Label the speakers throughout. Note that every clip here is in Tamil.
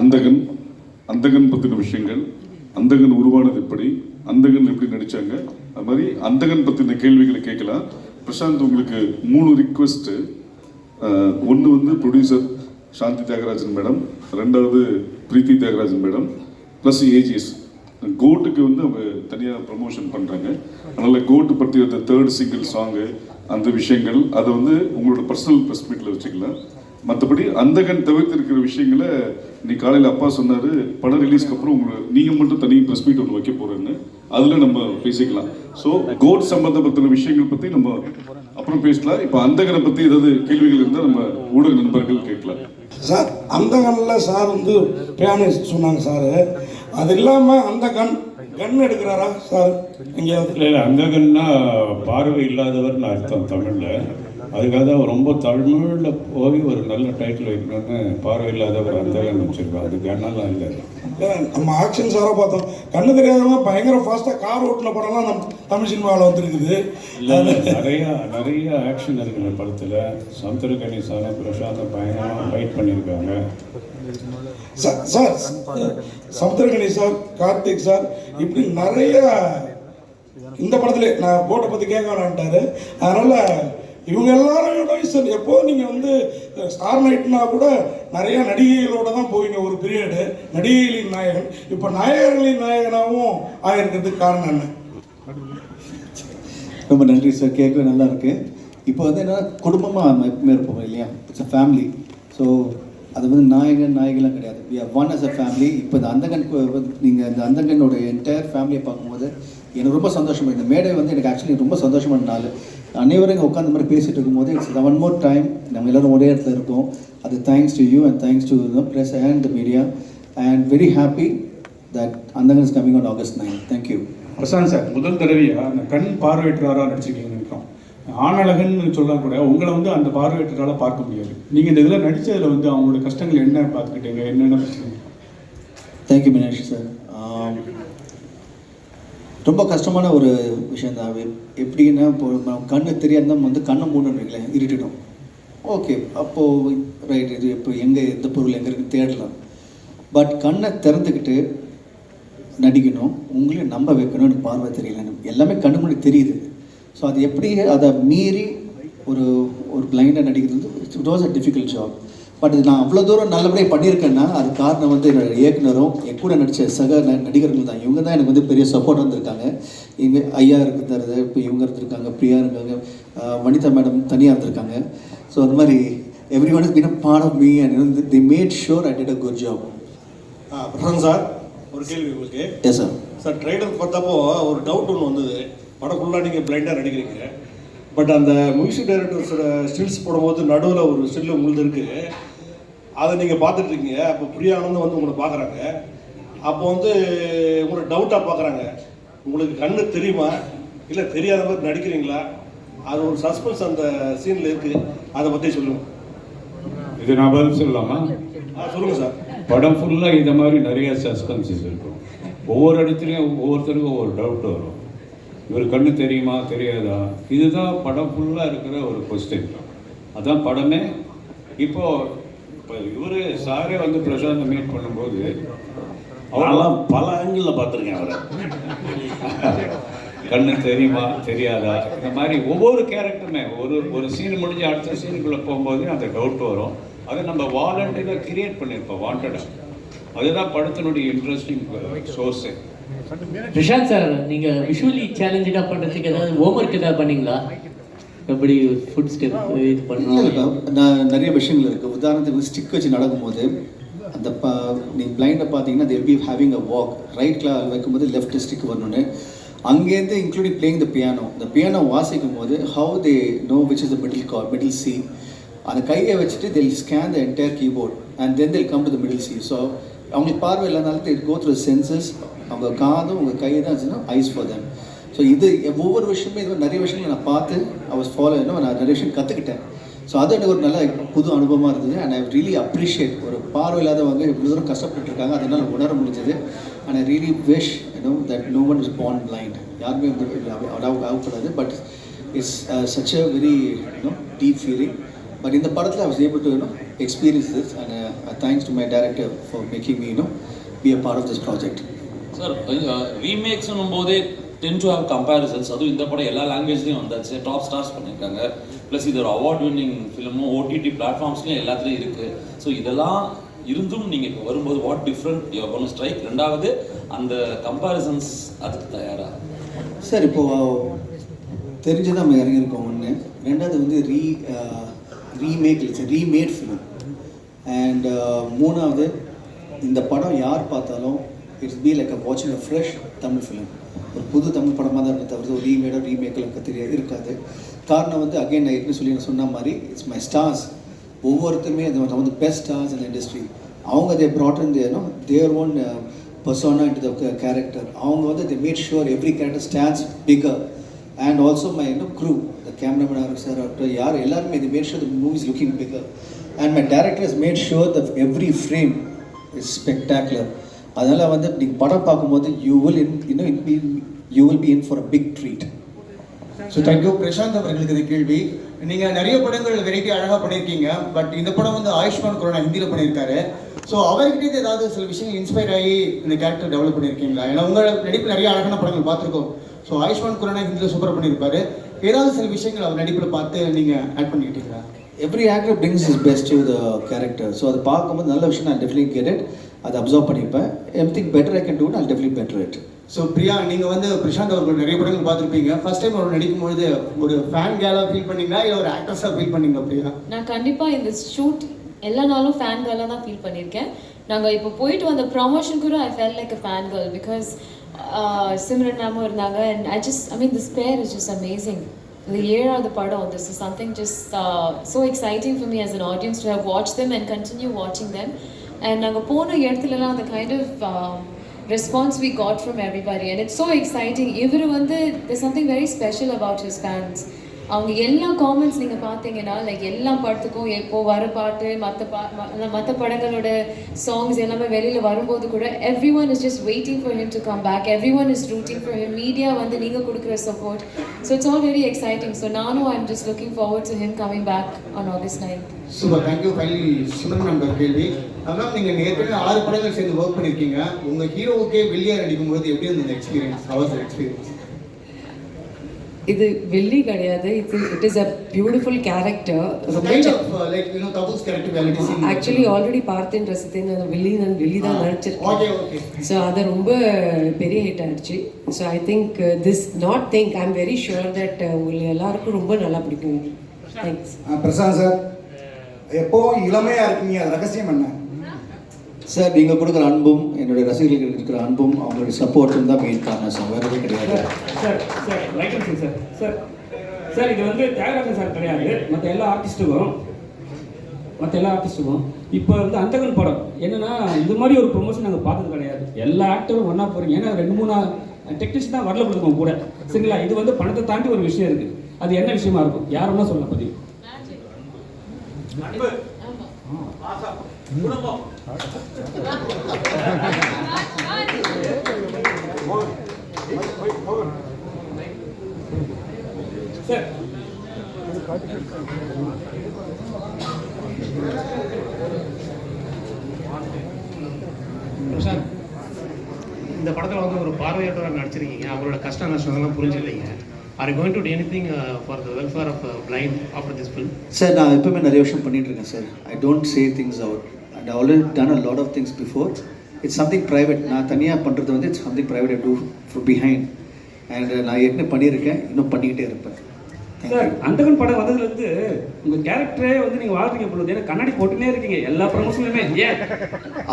Speaker 1: அந்தகன் அந்தகன் பற்றின விஷயங்கள் அந்தகன் உருவானது எப்படி அந்தகன் எப்படி நடித்தாங்க அது மாதிரி அந்தகன் பற்றின கேள்விகளை கேட்கலாம். பிரசாந்த் உங்களுக்கு மூணு ரிக்வெஸ்ட்டு ஒன்று வந்து ப்ரொடியூசர் சாந்தி தியாகராஜன் மேடம் ரெண்டாவது Preethi Thiagarajan madam plus AGS கோட்டுக்கு வந்து அவங்க தனியாக ப்ரமோஷன் பண்ணுறாங்க அதனால் கோட்டு பற்றி அந்த தேர்ட் சிங்கிள் சாங்கு அந்த விஷயங்கள் அதை வந்து உங்களோட பர்சனல் ப்ரெஸ் மீட்டில் வச்சுக்கலாம். மற்றபடி அந்தகன் தவிர்த்து இருக்கிற விஷயங்களை இன்னைக்கு காலையில் அப்பா சொன்னார் படம் ரிலீஸ்க்கு அப்புறம் உங்களை நீங்கள் மட்டும் தனி ப்ரெஸ் மீட் ஒன்று வைக்க போகிறேன்னு அதில் நம்ம பேசிக்கலாம். ஸோ கோட் சம்பந்தப்பட்ட விஷயங்கள் பற்றி நம்ம அப்புறம் பேசலாம். இப்போ அந்தகனை பற்றி ஏதாவது கேள்விகள் இருந்தால் நம்ம ஊடக நண்பர்கள் கேட்கலாம்.
Speaker 2: சார் அந்த கண்ணில் சார் வந்து பியானிஸ்ட் சொன்னாங்க சார். அது இல்லாமல் அந்த கண் கன் எடுக்கிறாரா சார்? எங்கேயாவது?
Speaker 3: இல்லை இல்லை அங்ககன்னா பார்வை இல்லாதவர்னு அர்த்தம் தமிழில். அதுக்காக தான் ரொம்ப தமிழில் போய் ஒரு நல்ல டைட்டில் வைக்கணும்னு பார்வை இல்லாதவர் அந்தகன் வச்சுருக்கோம் அது கண்ணெல்லாம் இல்லை.
Speaker 2: நம்ம ஆக்ஷன் சாராக பார்த்தோம். கண்ணு தெரியாதவங்க பயங்கர ஃபாஸ்ட்டாக கார் ஓட்டின படம்லாம் நம்ம தமிழ் சினிமாவில் வந்துருக்குது.
Speaker 3: இல்லை நிறையா நிறைய ஆக்ஷன் இருக்கு இந்த படத்தில். சமுத்திர கணேசான பிரசாந்த் பயங்கரமாக ஃபைட் பண்ணியிருக்காங்க.
Speaker 2: Sir sir Samuthirakani sir Karthik sir இப்படி நிறைய இந்த படத்துல நான் போட்டை பற்றி கேட்க வேணான்ட்டாரு அதனால இவங்க எல்லாரும் சார் நீங்கள் வந்து ஸ்டார் நைட்னா கூட நிறைய நடிகைகளோட தான் போவீங்க ஒரு பீரியடு நடிகைகளின் நாயகன். இப்போ நாயகர்களின் நாயகனாகவும் ஆயிருக்கிறதுக்கு காரணம் என்ன?
Speaker 4: ரொம்ப நன்றி சார் கேட்கவே நல்லா இருக்கு. இப்போ வந்து என்ன குடும்பமாக இருப்போம் இல்லையா? இட்ஸ் அ ஃபேமிலி ஸோ அது வந்து நாயகன் நாயகெல்லாம் கிடையாது. We are one as a family இப்போ இந்த அந்தகன் நீங்கள் இந்த அந்தகனோட என்டையர் ஃபேமிலியை பார்க்கும்போது எனக்கு ரொம்ப சந்தோஷமாக இந்த மேடை வந்து எனக்கு ஆக்சுவலி ரொம்ப சந்தோஷமான நாள் அனைவரும் இங்கே உட்காந்து மாதிரி பேசிகிட்டு இருக்கும்போது இட்ஸ் ஒன் மோர் டைம் நம்ம எல்லாரும் ஒரே இடத்துல இருக்கோம். அது thanks to you and thanks to press and the media and very happy that Andhagan is coming on August nine thank you
Speaker 5: Prashanth sir முதல் தடவையாக அந்த கண் பார்வையற்றவராக நடிச்சிருக்கீங்கன்னு நினைக்கிறோம் ஆணழகன் கூட உங்களை வந்து அந்த பார்வையற்றரால பார்க்க முடியாது. நீங்க இந்த இதில் நடிச்சதுல வந்து அவங்களோட கஷ்டங்கள் என்ன பார்த்துக்கிட்டீங்க? என்னென்ன பிரச்சனை
Speaker 4: தேங்க்யூ மினேஷ் சார் ரொம்ப கஷ்டமான ஒரு விஷயம் தான். எப்படின்னா இப்போ நம்ம கண்ணு தெரியாத வந்து கண்ணை மூடணுங்களேன் இருட்டிடும் ஓகே அப்போது ரைட் இது இப்போ எங்கே எந்த பொருள் எங்கே இருக்குன்னு தேடலாம். பட் கண்ணை திறந்துக்கிட்டு நடிக்கணும். உங்களையும் நம்ப வைக்கணும் எனக்கு பார்வை தெரியல. எல்லாமே கண்ணு முன்னாடி தெரியுது. ஸோ அது எப்படி அதை மீறி ஒரு ஒரு பிளைண்டாக நடிக்கிறது வந்து it was a difficult job but இது நான் அவ்வளோ தூரம் நல்லபடியாக பண்ணியிருக்கேன்னா அது காரணம் வந்து என்னோட இயக்குனரும் என் கூட நடித்த சக நடிகர்கள் தான். இவங்க தான் எனக்கு வந்து பெரிய சப்போர்ட் வந்திருக்காங்க. இவங்க ஐயா இருக்கிறது இப்போ இவங்க இருந்திருக்காங்க பிரியா இருக்காங்க வனிதா மேடம் தனியாக இருந்திருக்காங்க. ஸோ அந்த மாதிரி everyone is been part of me and they made sure I did a good job
Speaker 6: Prashanth sir ஒரு கேள்வி உங்களுக்கு.
Speaker 4: எஸ் சார்
Speaker 6: சார் ட்ரைலர் பார்த்தப்போ ஒரு டவுட் ஒன்று வந்தது. படம் ஃபுல்லாக நீங்கள் பிளைண்டாக நடிக்கிறீங்க. பட் அந்த மியூசிக் டைரக்டர்ஸோட ஸ்டில்ஸ் போடும்போது நடுவில் ஒரு ஸ்டில் உங்களுக்கு இருக்குது அதை நீங்கள் பார்த்துட்டு இருக்கீங்க அப்போ பிரியா ஆனந்த் வந்து உங்களை பார்க்குறாங்க. அப்போ வந்து உங்களை டவுட்டாக பார்க்குறாங்க. உங்களுக்கு கண்ணு தெரியுமா? இல்லை தெரியாத மாதிரி நடிக்கிறீங்களா? அது ஒரு சஸ்பென்ஸ் அந்த சீனில் இருக்குது அதை பற்றி சொல்லுங்கள்
Speaker 3: இது நான் பதில் சொல்லலாமா?
Speaker 6: ஆ சொல்லுங்கள் சார்.
Speaker 3: படம் ஃபுல்லாக இந்த மாதிரி நிறைய சஸ்பென்சஸ் இருக்கும். ஒவ்வொரு இடத்துலையும் ஒவ்வொருத்தருக்கும் ஒவ்வொரு டவுட் வரும். இவர் கண்ணு தெரியுமா தெரியாதா? இதுதான் படம் ஃபுல்லாக இருக்கிற ஒரு கொஸ்டின் அதான் படமே. இப்போ இப்போ இவர் சாரே வந்து பிரசாந்தை மீட் பண்ணும்போது
Speaker 7: அவரெல்லாம் பல ஆங்கிளில் பார்த்துருக்கேன் அவரை.
Speaker 3: கண்ணு தெரியுமா தெரியாதா? இந்த மாதிரி ஒவ்வொரு கேரக்டருமே ஒரு ஒரு சீன் முடிஞ்சு அடுத்த சீனுக்குள்ளே போகும்போது அந்த டவுட் வரும். அதை நம்ம வாலண்டியராக கிரியேட் பண்ணியிருப்போம் வாண்டடாக அதுதான் படத்தினுடைய இன்ட்ரெஸ்டிங் சோர்ஸு
Speaker 8: பிரசாந்த் சார் நீங்க விஷுவலி சேலஞ்சா பண்றதுக்கு ஏதாவது ஹோம்ஒர்க் ஏதாவது பண்ணீங்களா? எப்படி ஃபுட் ஸ்டெப் இது
Speaker 4: இல்லை, நான் நிறைய விஷயங்கள் இருக்குது உதாரணத்துக்கு ஸ்டிக் வச்சு நடக்கும்போது அந்த ப நீங்கள் பிளைண்டை பார்த்தீங்கன்னா they will be having a walk. ரைட்டில் வைக்கும்போது லெஃப்ட் ஸ்டிக் வரணும்னு. அங்கேருந்து இன்க்ளூடிங் பிளேயிங் த பியானோ இந்த பியானோ வாசிக்கும் போது how they know which is the middle car middle C அந்த கையை வச்சுட்டு they'll scan the entire keyboard and then they'll come to the middle C so அவங்களுக்கு பார்வை இல்லாதனால they go through சென்சஸ் அவங்க காதும் உங்கள் கை தான் இருந்துச்சுன்னா ஐஸ் ஃபார் தேம் ஸோ இது ஒவ்வொரு விஷயமே இது மாதிரி நிறைய விஷயங்களை நான் பார்த்து அவர் ஃபாலோ ஃபாலோ நான் நிறைய விஷயம் கற்றுக்கிட்டேன் ஸோ அது எனக்கு ஒரு நல்ல புது அனுபவமாக இருந்தது. அண்ட் ஐ ரியலி அப்ரிஷியேட் ஒரு பார்வை இல்லாதவங்க இவ்வளோ தூரம் கஷ்டப்பட்டு இருக்காங்க உணர முடிஞ்சது. And I really wish you know that no one is born blind யாருமே வந்து அடாவ் ஆகக்கூடாது. But it's such a very you know deep feeling but இந்த படத்தில் அவர் was able to you know experience this. And thanks thanks my director for for making me, you of be project.
Speaker 9: Sir ரீமேக்ஸ்னும் போதே டென் டு ஹேவ் கம்பேரிசன்ஸ் அதுவும் இந்த படம் எல்லா லாங்குவேஜ்லையும் வந்தாச்சு. டாப் ஸ்டார்ஸ் பண்ணியிருக்காங்க. ப்ளஸ் இது ஒரு அவார்ட் வின்னிங் ஃபிலிமும் ஓடிடி பிளாட்ஃபார்ம்ஸ்லையும் எல்லாத்துலேயும் இருக்குது ஸோ இதெல்லாம் இருந்தும் நீங்கள் இப்போ வரும்போது what different you want strike ரெண்டாவது அந்த கம்பேரிசன்ஸ் அதுக்கு தயாரா?
Speaker 4: சார் இப்போ தெரிஞ்சு நம்ம இறங்கியிருக்கோம் ஒன்று ரெண்டாவது வந்து re remake remade film and மூணாவது இந்த படம் யார் பார்த்தாலும் இட்ஸ் பி லைக் அ வாட்சிங் அ ஃப்ரெஷ் தமிழ் ஃபிலிம் ஒரு புது தமிழ் படமாக தான் இருக்க தவிர ஒரு ரீமேடோ ரீமேக்கில் இருக்க தெரியாது இருக்காது. காரணம் வந்து அகைன் நான் ஏற்கனவே சொல்லி நான் சொன்ன மாதிரி இட்ஸ் மை ஸ்டார்ஸ் ஒவ்வொருத்தருமே அது வந்து பெஸ்ட் ஸ்டார்ஸ் இந்த இண்டஸ்ட்ரி அவங்க they brought in then their own persona into the character அவங்க வந்து they made sure every character stands bigger and also my இன்னும் க்ரூ த கேமராமேன் சார் ஆகட்டும் யார் எல்லாருமே இது made sure the movies looking bigger and my director is made sure the every frame is spectacular அதனால் வந்து நீங்கள் படம் பார்க்கும்போது யூ வில் இன் இன்னும் you will be in for a big treat
Speaker 10: so thank you Prashanth அவர்களுக்கு இந்த கேள்வி. நீங்கள் நிறைய படங்கள் வெரைட்டி அழகாக பண்ணியிருக்கீங்க பட் இந்த படம் வந்து ஆயுஷ்மான் குரானா ஹிந்தியில் பண்ணியிருக்காரு ஸோ அவர்கிட்ட ஏதாவது சில விஷயங்கள் இன்ஸ்பயர் ஆகி இந்த கேரக்டர் டெவலப் பண்ணியிருக்கீங்களா ஏன்னா உங்கள் நடிப்பு நிறைய அழகான படங்கள் பார்த்துருக்கோம். ஸோ ஆயுஷ்மான் குரானா ஹிந்தியில் சூப்பர் பண்ணியிருப்பாரு ஏதாவது சில விஷயங்கள் அவர் நடிப்பில் பார்த்து நீங்கள் add பண்ணிக்கிட்டீங்களா?
Speaker 4: Every actor brings his best to the character so அதை பார்க்கும்போது நல்ல விஷயம் நான் டெஃபினெட்லி கெட் இட் அதை அப்சர்வ் பண்ணியிருப்பேன். Am thing better I can do I definitely better it
Speaker 10: so Priya நீங்கள் வந்து பிரசாந்த் அவர்கள் நிறைய படங்கள் பார்த்துருப்பீங்க. ஃபர்ஸ்ட் டைம் அவர் நடிக்கும்பொழுது ஒரு ஃபேன் கேலாக ஃபீல் பண்ணீங்களா? இல்லை ஒரு ஆக்ட்ரஸாக ஃபீல் பண்ணீங்களா பிரியா?
Speaker 11: நான் கண்டிப்பாக இந்த ஷூட் எல்லா நாளும் ஃபேன் கேர்லாக தான் ஃபீல் பண்ணியிருக்கேன். நாங்கள் இப்போ போயிட்டு வந்த ப்ரமோஷன் கூட I fell like a fan girl because Simran மேமும் இருந்தாங்க. And I just I mean this pair is just amazing இது ஏழாவது படம் this is something just so exciting for me as an audience to have watch them and continue வாட்சிங் தெம் அண்ட் நாங்கள் போன இடத்துலலாம் அந்த kind of response we got from everybody and it's so exciting இவர் வந்து there's something very special about his fans அவங்க எல்லா காமெண்ட்ஸ் நீங்கள் பார்த்தீங்கன்னா லைக் எல்லா படத்துக்கும் இப்போ வர பாட்டு மற்ற பா மற்ற படங்களோட சாங்ஸ் எல்லாமே வெளியில் வரும்போது கூட everyone is just waiting for him to come back everyone is routing for him media வந்து நீங்கள் கொடுக்குற support so it's all very exciting so நானும் I am just looking forward to him coming back on August ninth
Speaker 10: super thank you finally Simran number கேள்வி. அதனால் நீங்கள் ஏற்கனவே ஆறு படங்கள் சேர்ந்து ஒர்க் பண்ணியிருக்கீங்க உங்கள் ஹீரோவுக்கே வெளியே நடிக்கும்போது எப்படி இருந்தது எக்ஸ்பீரியன்ஸ் ஹவர்ஸ் எக்ஸ்பீரியன்ஸ்
Speaker 12: இது வெள்ளி கிடையாது. இது it is a beautiful character actually already பார்த்தேன் ரசித்தேன். நான் வெள்ளி நான் வெள்ளி தான் நடிச்சிருக்கேன்.
Speaker 10: ஓகே
Speaker 12: ஸோ அது ரொம்ப பெரிய ஹிட் ஆயிடுச்சு. So I think this not think I am very sure that உங்களுக்கு எல்லாருக்கும் ரொம்ப நல்லா பிடிக்கும். தேங்க்ஸ்
Speaker 10: பிரசாந்த் சார் எப்போவும் இளமையா இருக்கீங்க. ரகசியம் என்ன?
Speaker 4: சார் நீங்கள் கொடுக்குற அன்பும் என்னுடைய ரசிகர்களுக்கு இருக்கிற அன்பும் அவங்களுடைய சப்போர்ட்டும் தான் மெயின் காரணம் சார் வேறு எதுவும் கிடையாது.
Speaker 5: Sir sir right sir sir sir இது வந்து தியாகராஜன் சார் கிடையாது. மற்ற எல்லா ஆர்டிஸ்ட்டுக்கும் மற்ற எல்லா ஆர்டிஸ்ட்டுக்கும் இப்போ வந்து அந்தகன் படம் என்னன்னா இது மாதிரி ஒரு ப்ரொமோஷன் நாங்கள் பார்த்தது கிடையாது. எல்லா ஆக்டரும் ஒன்றா போகிறீங்க ஏன்னா ரெண்டு மூணு டெக்னீஷியன் தான் வரல கொடுக்கும் கூட. சரிங்களா? இது வந்து பணத்தை தாண்டி ஒரு விஷயம் இருக்குது அது என்ன விஷயமா இருக்கும்? யார் வேணா சொல்லலாம் பதிவு.
Speaker 13: இந்த படத்தில் வந்து ஒரு பார்வையற்றவராக நடிச்சிருக்கீங்க. அவங்களோட கஷ்ட நஷ்டங்கள்லாம் புரிஞ்சுக்கிறீங்க are going to anything for the welfare of blind after this film
Speaker 4: sir நான் எப்பவுமே நிறைய விஷயம் பண்ணிட்டு இருக்கேன் sir I don't say things out and already done a lot of things before it's something private நான் தனியாக பண்ணுறது வந்து it's something private I do for behind and நான் ஏற்கனவே பண்ணியிருக்கேன். இன்னும் பண்ணிக்கிட்டே இருப்பேன்.
Speaker 5: சார் அந்தகன் படம் வந்ததுலேருந்து உங்கள் கேரக்டரே வந்து நீங்கள் வாழ்றீங்க பொழுது ஏன்னா கண்ணாடி போட்டுனே இருக்கீங்க. எல்லா ப்ரமோஷன்லையுமே ஏன்?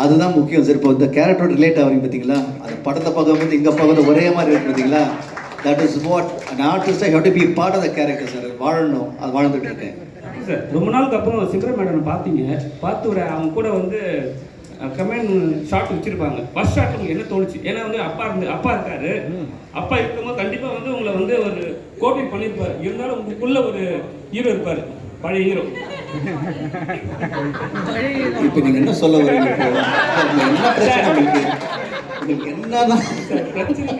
Speaker 4: அதுதான் முக்கியம் சார் இப்போ இந்த கேரக்டரோட ரிலேட் ஆகிறீங்க பார்த்தீங்களா? அந்த படத்தை பார்க்கும்போது இங்கே பார்க்கும்போது ஒரே மாதிரி இருக்கு பார்த்தீங்களா? That is what an artist have to be part of the character sir வாழணும். அது வாழ்ந்துட்டு இருக்கேன்.
Speaker 5: சார் ரொம்ப நாளுக்கு அப்புறம் சிங்கர் மேடம் பார்த்தீங்க. பார்த்து ஒரு அவங்க கூட வந்து கமெண்ட் ஷாட் வச்சிருப்பாங்க. ஃபர்ஸ்ட் ஷாட் உங்களுக்கு என்ன தோணுச்சு? ஏன்னா வந்து அப்பா இருந்து அப்பா இருக்காரு. அப்பா இருக்கும்போது கண்டிப்பாக வந்து உங்களை வந்து ஒரு கோஆர்டினேட் பண்ணியிருப்பாரு இருந்தாலும் உங்களுக்குள்ள ஒரு ஹீரோ இருப்பார். பழைய ஹீரோ
Speaker 4: இப்போ நீங்கள் என்ன சொல்ல வரீங்க? என்ன பிரச்சனை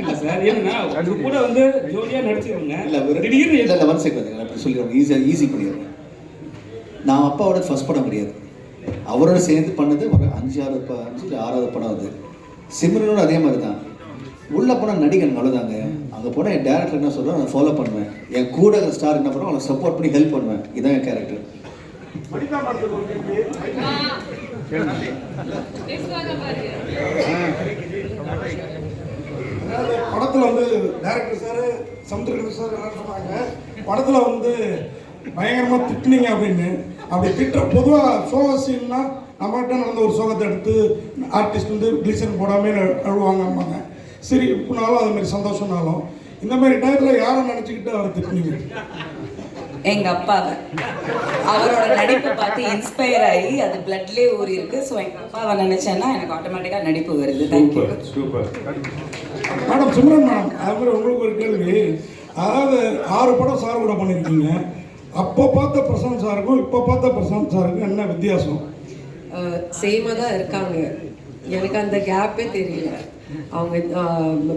Speaker 5: கூட வந்து ஜோடியாக நடிச்சிருவங்க
Speaker 4: ஈஸியாக ஈஸி பண்ணிடுறேன் நான் அப்பாவோட ஃபர்ஸ்ட் படம் கிடையாது. அவரோட சேர்ந்து பண்ணது ஒரு அஞ்சு ஆறு அஞ்சு இல்லை ஆறாவது படம் அது. சிம்ரனோட அதே மாதிரி தான் உள்ள போனால் நடிகன் அவ்வளோதாங்க அங்கே போனால் என் டேரக்டர் என்ன சொல்கிறோம் நான் ஃபாலோ பண்ணுவேன். என் கூட ஸ்டார் என்ன பண்ணுவோம் அவனை சப்போர்ட் பண்ணி ஹெல்ப் பண்ணுவேன். இதுதான் என் கேரக்டர்
Speaker 2: படத்தில் வந்து டேரக்டர் சார் சமுத்திரகன் சார் எல்லாரும் சொன்னாங்க. படத்தில் வந்து பயங்கரமாக திட்டினீங்க அப்படின்னு. அப்படி திட்டுற பொதுவாக சோக சீன்னா நம்மகிட்ட நடந்த ஒரு சோகத்தை எடுத்து ஆர்டிஸ்ட் வந்து கிளிசன் போடாமே அழுவாங்கம்பாங்க. சரி இப்போனாலும் அது மாதிரி சந்தோஷம்னாலும் இந்த மாதிரி டயத்தில் யாரை நினச்சிக்கிட்டு அவரை திட்டுனீங்க?
Speaker 14: எங்க அப்பாவை. அவரோட நடிப்பை பார்த்து இன்ஸ்பயர் ஆகி அது பிளட்லேயே ஊறி இருக்கு ஸோ எங்க அப்பாவை நினைச்சேன்னா எனக்கு ஆட்டோமேட்டிக்காக நடிப்பு வருது. Thank you
Speaker 3: super super
Speaker 2: madam Simran madam அது மாதிரி உங்களுக்கு ஒரு கேள்வி. அதாவது ஆறு படம் சார் கூட பண்ணியிருக்கீங்க அப்போ பார்த்த பிரசாந்த் சாருக்கும் இப்போ பார்த்த பிரசாந்த் சாருக்கும் என்ன வித்தியாசம்?
Speaker 12: சேமாக தான் இருக்காங்க. எனக்கு அந்த கேப்பே தெரியல. அவங்க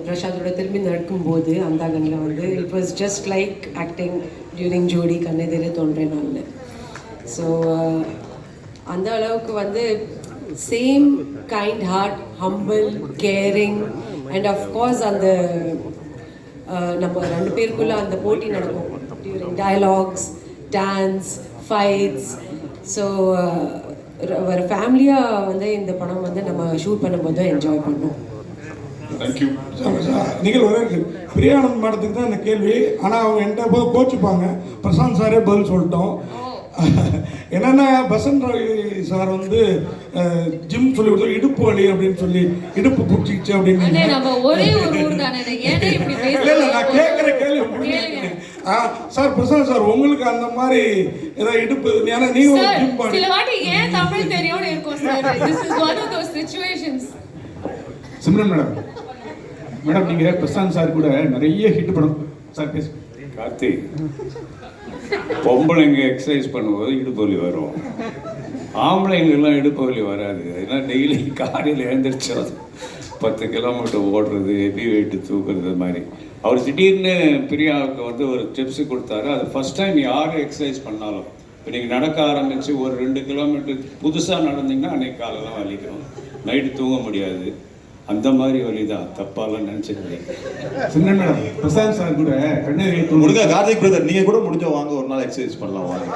Speaker 12: பிரசாந்தோட திரும்பி நடக்கும்போது அந்த கண்ணில் வந்து it was just like acting during ஜோடி கண்ணெதிரே தோன்றேன் நான் ஸோ அந்த அளவுக்கு வந்து same kind heart humble caring and of course அந்த நம்ம ரெண்டு பேருக்குள்ள அந்த போட்டி நடக்கும். During dialogues dance fights so ஒரு ஃபேமிலியாக வந்து இந்த படம் வந்து நம்ம ஷூட் பண்ணும்போது என்ஜாய் பண்ணோம்
Speaker 1: தேங்க்யூ
Speaker 2: நிகழ் வர இருக்கு பிரியானந்த் மேடத்துக்கு தான் இந்த கேள்வி. ஆனால் அவங்க என்கிட்ட போது கோச்சுப்பாங்க. பிரசாந்த் சாரே பதில் சொல்லிட்டோம். என்னென்னா பசந்த் ரவி சார் வந்து ஜிம் சொல்லி கொடுத்தோம். இடுப்பு வலி அப்படின்னு சொல்லி இடுப்பு பிடிச்சிச்சு அப்படின்னு
Speaker 11: தானே
Speaker 2: இல்ல நான் கேட்குற கேள்வி. ஆ சார் பிரசாந்த் சார் உங்களுக்கு அந்த மாதிரி ஏதாவது இடுப்பு ஏன்னா நீங்க ஒரு ஜிம் பாடி
Speaker 11: சில வாட்டி ஏன் தமிழ் தெரியும்னு இருக்கும் sir? This is one of those situations
Speaker 5: Simran madam. Madam நீங்கள் பிரசாந்த் சார் கூட நிறைய ஹிட் படம். சார் பேசு.
Speaker 3: கார்த்திக் பொம்பளைங்க எக்ஸசைஸ் பண்ணும்போது இடுப்பு வலி வரும். ஆம்பளைங்களுக்கெல்லாம் இடுப்பு வலி வராது. ஏன்னா டெய்லி காலையில் எழுந்திரிச்சோம் பத்து கிலோமீட்டர் ஓடுறது ஹெவி வெயிட்டு தூக்குறது மாதிரி. அவர் திடீர்னு பிரியாவுக்கு வந்து ஒரு டிப்ஸ் கொடுத்தாரு. அது ஃபர்ஸ்ட் டைம் யார் எக்ஸசைஸ் பண்ணாலும். இப்போ நீங்கள் நடக்க ஆரம்பித்து ஒரு ரெண்டு கிலோமீட்டர் புதுசாக நடந்தீங்கன்னா அன்னைக்கு காலெல்லாம் வலிக்கும். நைட்டு தூங்க முடியாது. அந்த மாதிரி வலி தான் தப்பாலாம் நினச்சிருந்தேன்
Speaker 5: பிரசாந்த் சார் கூட தோன்றேன்
Speaker 15: முடிஞ்சா கார்த்திக் பிரதர் நீங்க கூட முடிஞ்ச வாங்க ஒரு நாள் எக்ஸசைஸ் பண்ணலாம் வாங்க.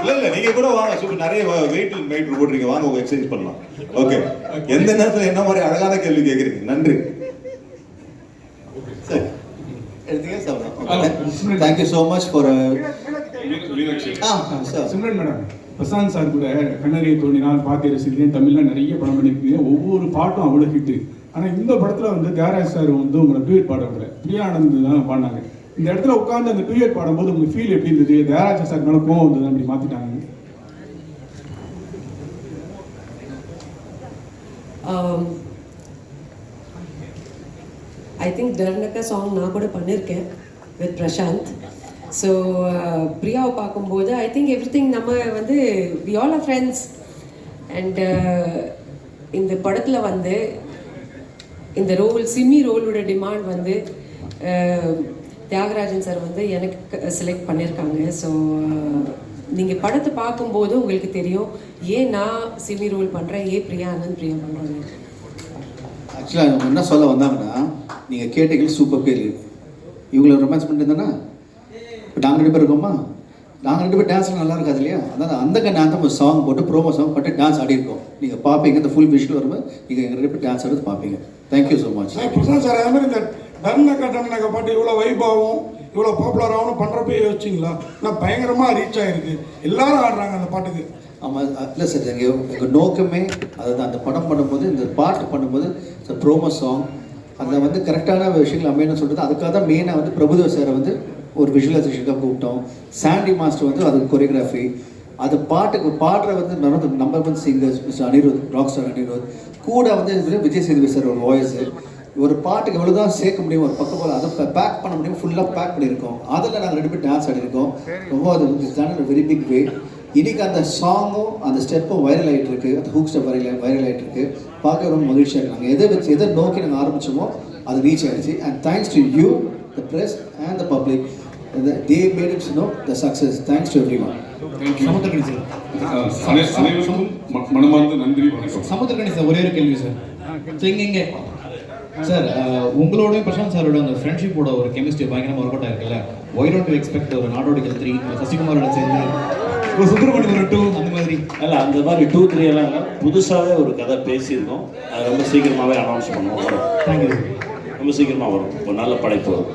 Speaker 15: இல்ல இல்ல நீங்க கூட வாங்க. சூப்பர் நிறைய வெயிட் வெயிட் போடுறீங்க வாங்க உங்க எக்ஸசைஸ் பண்ணலாம். ஓகே எந்த நேரத்துல என்ன மாதிரி அழகான கேள்வி கேக்குறீங்க நன்றி
Speaker 4: சரி எடுத்தீங்க sir thank you so much for
Speaker 1: Meenakshi
Speaker 4: ah sir
Speaker 5: Simran madam Prashanth sir கூட கண்ணறிய தோண்டினால் பாத்திய ரசிக்கிறேன் தமிழ்ல நிறைய படம் பண்ணியிருக்கீங்க. ஒவ்வொரு பாட்டும் அவ்வளோ ஹிட்டு ஆனால் இந்த படத்தில் வந்து தியாகராஜ் சார் வந்து உங்களை டூயட் பாட விடல பிரியா ஆனந்த் தான் பாடினாங்க இந்த இடத்துல உட்காந்து அந்த டூயட் பாடும்போது உங்களுக்கு ஃபீல் எப்படி இருந்தது? தியாகராஜ் சார் மேலே கோவம் வந்தது? அப்படி மாற்றிட்டாங்க
Speaker 12: ஐ திங்க் டர்னக்கா சாங் நான் கூட பண்ணியிருக்கேன் வித் பிரசாந்த் ஸோ பிரியாவை பார்க்கும்போது ஐ திங்க் எவ்ரி திங் நம்ம வந்து we all a friends and இந்த படத்தில் வந்து இந்த ரோல் சிம்மி ரோலோட டிமாண்ட் வந்து uh, தியாகராஜன் சார் வந்து எனக்கு uh, செலக்ட் பண்ணியிருக்காங்க ஸோ uh, நீங்கள் படத்தை பார்க்கும்போது உங்களுக்கு தெரியும் ஏன் நான் சிமி ரோல் பண்ணுறேன் ஏன் பிரியா ஆனந்த் பிரியா பண்ணுறாங்க
Speaker 4: ஆக்சுவலாக என்ன சொல்ல வந்தாங்கன்னா நீங்கள் கேட்டீங்க சூப்பர் கேள்வி இவங்களை ரொமான்ஸ் பண்ணிட்டு இருந்தானா இப்போ நாங்கள் ரெண்டு பேர் இருக்கோமா? நாங்கள் ரெண்டு பேர் டான்ஸ்லாம் நல்லா இருக்காது இல்லையா? அதாவது அந்த கண்ண அந்த சாங் போட்டு ப்ரோமோ சாங் போட்டு டான்ஸ் ஆடி இருக்கோம். நீங்கள் பார்ப்பீங்க இந்த ஃபுல் விஷுவல் வரும்போது நீங்கள் எங்கள் ரெண்டு பேர் டான்ஸ் ஆடுறது பார்ப்பீங்க thank you so much
Speaker 2: sir Prashanth sir அதே மாதிரி இந்த டர்னக்கா டர்னக்கா பாட்டு இவ்வளோ வைபாவும் இவ்வளோ பாப்புலர் ஆகணும் பண்ணுறப்ப யோசிச்சிங்களா? நான் பயங்கரமாக ரீச் ஆகிருக்கு எல்லாரும் ஆடுறாங்க அந்த பாட்டுக்கு.
Speaker 4: ஆமாம் இல்லை சார் எங்கள் எங்கள் நோக்கமே அதாவது அந்த படம் பண்ணும்போது இந்த பாட்டு பண்ணும்போது ப்ரோமோ சாங் அதில் வந்து கரெக்டான விஷயங்கள் அமையணும்னு சொல்லிட்டு அதுக்காக தான் மெயினாக வந்து பிரபுதேவ சாரை வந்து ஒரு விஷுவலைசேஷனுக்காக கூப்பிட்டோம். சாண்டி மாஸ்டர் வந்து அது கொரியோகிராஃபி அது பாட்டுக்கு பாடுற வந்து number one singers mister Anirudh rock star Anirudh. கூட வந்து விஜய் சேதுபதி சார் ஒரு வாய்ஸு ஒரு பாட்டுக்கு எவ்வளோ தான் சேர்க்க முடியும் ஒரு பக்கம் போல் அதை பேக் பண்ண முடியும் ஃபுல்லாக பேக் பண்ணியிருக்கோம். அதில் நாங்கள் ரெண்டு பேர் டான்ஸ் ஆடிருக்கோம் ரொம்ப அது வெரி பிக் வே இன்னைக்கு அந்த சாங்கும் அந்த ஸ்டெப்பும் வைரல் ஆகிட்டு இருக்கு அந்த ஹூக் ஸ்டெப் வைரல் வைரல் ஆகிட்டு இருக்கு பார்க்க ரொம்ப மகிழ்ச்சியாக இருக்கு. நாங்கள் எதை வச்சு எதை நோக்கி நாங்கள் ஆரம்பிச்சோமோ அது ரீச் ஆயிடுச்சு. And thanks to you the press and the public they made it's no the success thanks to everyone
Speaker 1: அனைவருக்கும் ம- மனமார்ந்த நன்றி வணக்கம்.
Speaker 16: சமுத்திரகணி சார் ஒரே ஒரு கேள்வி சார் இங்கே சார் உங்களோட பிரசாந்த் சாரோட அந்த ஃப்ரெண்ட்ஷிப்போட ஒரு கெமிஸ்ட்ரி பயங்கரமாக ஒர்க் அவுட் ஆயிருக்குல்ல ஒய் டோன்ட் எக்ஸ்பெக்ட் ஒரு நாடோடிகள் த்ரீ சசிகுமாரோட சேர்ந்து ஒரு சுப்பிரமணியம் ஒரு டூ அந்த மாதிரி.
Speaker 7: இல்ல அந்த மாதிரி டூ த்ரீ எல்லாம் இல்ல. புதுசாவே ஒரு கதை பேசியிருக்கோம். அது ரொம்ப சீக்கிரமாவே அனௌன்ஸ் பண்ணுவோம். வரும்.
Speaker 16: தேங்க்யூ
Speaker 7: ரொம்ப சீக்கிரமா வரும். ஒரு நல்ல படைப்பு வரும்.